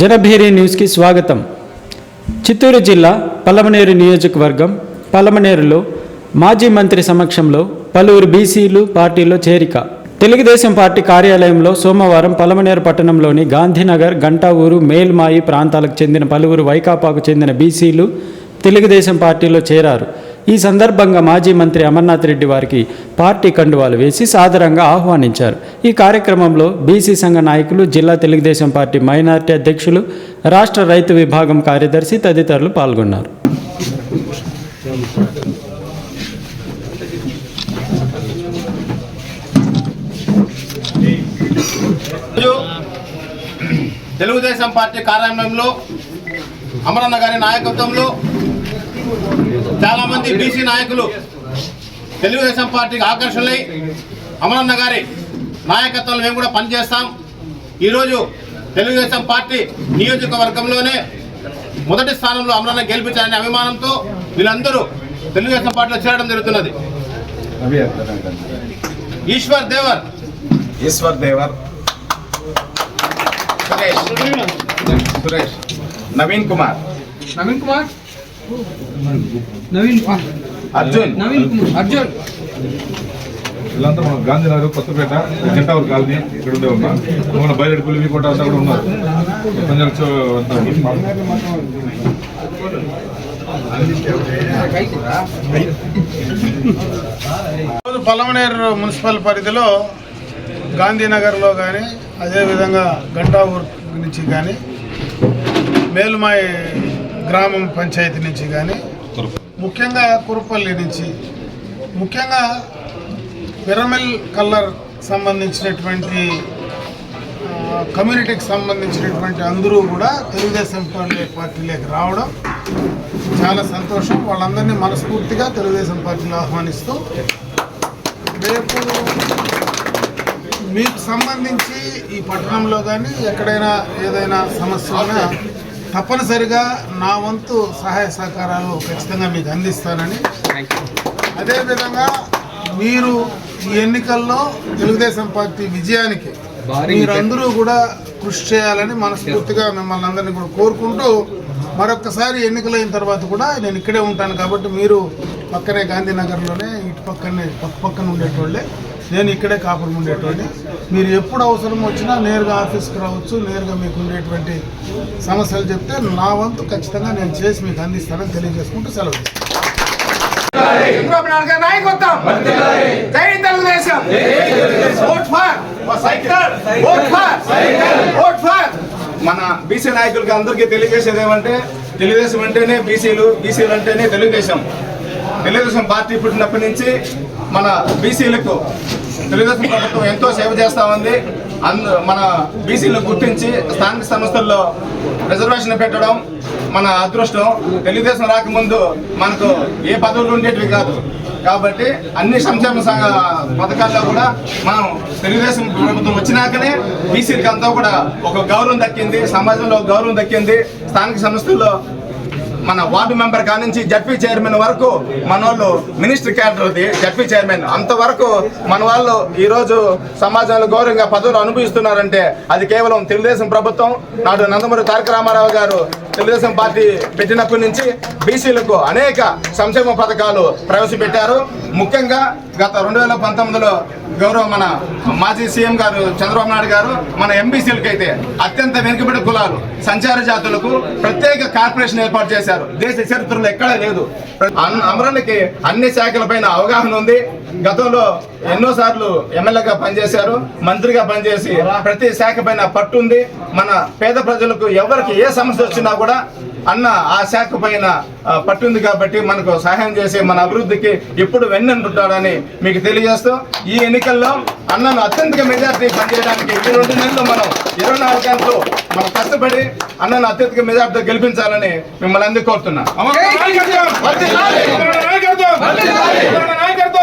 జనభేరి న్యూస్కి స్వాగతం. చిత్తూరు జిల్లా పలమనేరు నియోజకవర్గం పలమనేరులో మాజీ మంత్రి సమక్షంలో పలువురు బీసీలు పార్టీలో చేరిక. తెలుగుదేశం పార్టీ కార్యాలయంలో సోమవారం పలమనేరు పట్టణంలోని గాంధీనగర్ గంటావూరు మేల్మాయి ప్రాంతాలకు చెందిన పలువురు వైకాపాకు చెందిన బీసీలు తెలుగుదేశం పార్టీలో చేరారు. ఈ సందర్భంగా మాజీ మంత్రి అమర్నాథ్ రెడ్డి వారికి పార్టీ కండువాలు వేసి సాదరంగా ఆహ్వానించారు. ఈ కార్యక్రమంలో బీసీ సంఘ నాయకులు జిల్లా తెలుగుదేశం పార్టీ మైనార్టీ అధ్యక్షులు రాష్ట్ర రైతు విభాగం కార్యదర్శి తదితరులు పాల్గొన్నారు. తెలుగుదేశం పార్టీ కార్యాలయంలో అమరన్న గారి నాయకత్వంలో చాలా మంది బీసీ నాయకులు తెలుగుదేశం పార్టీకి ఆకర్షణలై అమరన్న గారి నాయకత్వంలో మేము కూడా పనిచేస్తాం. ఈరోజు తెలుగుదేశం పార్టీ నియోజకవర్గంలోనే మొదటి స్థానంలో అమరన్న గెలిపించాలనే అభిమానంతో వీళ్ళందరూ తెలుగుదేశం పార్టీలో చేరడం జరుగుతున్నది. ఈశ్వర్ దేవర్. ఈశ్వర్ దేవర్. సురేష్. సురేష్. నవీన్ కుమార్. నవీన్ కుమార్. నవీన్ అర్జున్. నవీన్ కుమార్ అర్జున్. వీళ్ళంతా మన గాంధీనగర్ కొత్తపేట జంటావర్ కాలనీ ఇక్కడ ఉండే ఉన్నారు మన బయలుదేరి పులివి కోట అంతా కూడా ఉన్నారు. పంజాబ్ చౌ అంతా రోజు పలమనేరు మున్సిపల్ పరిధిలో గాంధీనగర్లో కానీ అదేవిధంగా గంటావూర్ నుంచి కానీ మేలుమాయి గ్రామం పంచాయతీ నుంచి కానీ ముఖ్యంగా కురుపల్లి నుంచి ముఖ్యంగా పిరమిల్ కల్లర్ సంబంధించినటువంటి కమ్యూనిటీకి సంబంధించినటువంటి అందరూ కూడా తెలుగుదేశం పార్టీ పార్టీలోకి రావడం చాలా సంతోషం. వాళ్ళందరినీ మనస్ఫూర్తిగా తెలుగుదేశం పార్టీని ఆహ్వానిస్తూ రేపు మీకు సంబంధించి ఈ పట్టణంలో కానీ ఎక్కడైనా ఏదైనా సమస్య ఉన్నా తప్పనిసరిగా నా వంతు సహాయ సహకారాలు ఖచ్చితంగా మీకు అందిస్తానని. అదేవిధంగా మీరు ఈ ఎన్నికల్లో తెలుగుదేశం పార్టీ విజయానికి మీరందరూ కూడా కృషి చేయాలని మనస్ఫూర్తిగా మిమ్మల్ని అందరినీ కూడా కోరుకుంటూ మరొక్కసారి ఎన్నికలైన తర్వాత కూడా నేను ఇక్కడే ఉంటాను కాబట్టి మీరు పక్కనే గాంధీనగర్లోనే ఇటు పక్కనే పక్క పక్కన ఉండేటోళ్ళే. నేను ఇక్కడే కాపురం ఉండేటువంటి మీరు ఎప్పుడు అవసరం వచ్చినా నేరుగా ఆఫీస్కి రావచ్చు నేరుగా మీకు ఉండేటువంటి సమస్యలు చెప్తే నా వంతు ఖచ్చితంగా నేను చేసి మీకు అందిస్తానని తెలియజేసుకుంటూ సెలవు ఓట్ ఓట్ ఓట్ మన బీసీ నాయకులకి అందరికీ తెలియజేసేది ఏమంటే తెలుగుదేశం అంటేనే బీసీలు బీసీలు అంటేనే తెలుగుదేశం. తెలుగుదేశం పార్టీ పుట్టినప్పటి నుంచి మన బీసీలకు తెలుగుదేశం ప్రభుత్వం ఎంతో సేవ చేస్తా ఉంది. అందు మన బీసీలు గుర్తించి స్థానిక సంస్థల్లో రిజర్వేషన్ పెట్టడం మన అదృష్టం. తెలుగుదేశం రాకముందు మనకు ఏ పదవులు ఉండేటివి కాదు. కాబట్టి అన్ని సంక్షేమ సంఘ పథకాల్లో కూడా మనం తెలుగుదేశం ప్రభుత్వం వచ్చినాకనే బీసీలకి అంతా కూడా ఒక గౌరవం దక్కింది. సమాజంలో ఒక గౌరవం దక్కింది. స్థానిక సంస్థల్లో మన వార్డు మెంబర్ కానించి జడ్పీ చైర్మన్ వరకు మన వాళ్ళు మినిస్టర్ క్యాడర్ది జడ్పీ చైర్మన్. అంతవరకు మన వాళ్ళు ఈరోజు సమాజంలో గౌరవంగా పదవులు అనుభవిస్తున్నారంటే అది కేవలం తెలుగుదేశం ప్రభుత్వం. నాడు నందమూరి తారక రామారావు గారు తెలుగుదేశం పార్టీ పెట్టినప్పటి నుంచి బీసీలకు అనేక సంక్షేమ పథకాలు ప్రవేశపెట్టారు. ముఖ్యంగా గత రెండు వేల పంతొమ్మిదిలో గౌరవ మన మాజీ సీఎం గారు చంద్రబాబు నాయుడు గారు మన ఎంబీసీలకు అయితే అత్యంత వెనుకబడి కులాలు సంచార జాతులకు ప్రత్యేక కార్పొరేషన్ ఏర్పాటు చేశారు. దేశ చరిత్రలో ఎక్కడా లేదు. అమరులకి అన్ని శాఖలపైన అవగాహన ఉంది. గతంలో ఎన్నో సార్లు ఎమ్మెల్యేగా పనిచేశారు మంత్రిగా పనిచేసి ప్రతి శాఖ పైన పట్టు ఉంది. మన పేద ప్రజలకు ఎవరికి ఏ సమస్య వచ్చినా కూడా అన్న ఆ శాఖ పైన పట్టుంది కాబట్టి మనకు సహాయం చేసి మన అభివృద్ధికి ఎప్పుడు వెన్నంటుంటాడని మీకు తెలియజేస్తూ ఈ ఎన్నికల్లో అన్నను అత్యంత మెజార్టీ పనిచేయడానికి ఈ రెండు నెలలు మనం ఇరవై నాలుగు గంటలు మనం కష్టపడి అన్నను అత్యధిక మెజార్టీతో గెలిపించాలని మిమ్మల్ని అందరూ కోరుతున్నా.